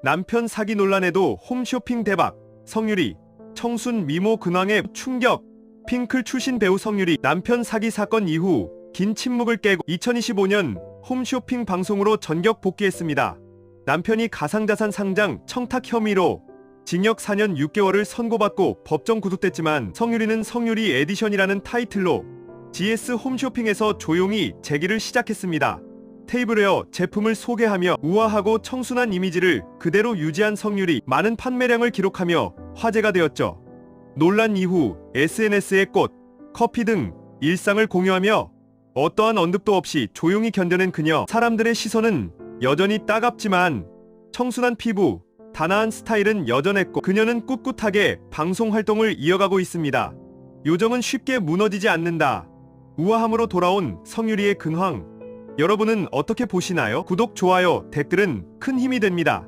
남편 사기 논란에도 홈쇼핑 대박. 성유리. 청순 미모 근황에 충격. 핑클 출신 배우 성유리 남편 사기 사건 이후 긴 침묵을 깨고 2025년 홈쇼핑 방송으로 전격 복귀했습니다. 남편이 가상자산 상장 청탁 혐의로 징역 4년 6개월을 선고받고 법정 구속됐지만 성유리는 성유리 에디션이라는 타이틀로 GS 홈쇼핑에서 조용히 재기를 시작했습니다. 테이블웨어 제품을 소개하며 우아하고 청순한 이미지를 그대로 유지한 성유리 많은 판매량을 기록하며 화제가 되었죠. 논란 이후 SNS에 꽃, 커피 등 일상을 공유하며 어떠한 언급도 없이 조용히 견뎌낸 그녀 사람들의 시선은 여전히 따갑지만 청순한 피부, 단아한 스타일은 여전했고 그녀는 꿋꿋하게 방송 활동을 이어가고 있습니다. 요정은 쉽게 무너지지 않는다. 우아함으로 돌아온 성유리의 근황. 여러분은 어떻게 보시나요? 구독, 좋아요, 댓글은 큰 힘이 됩니다.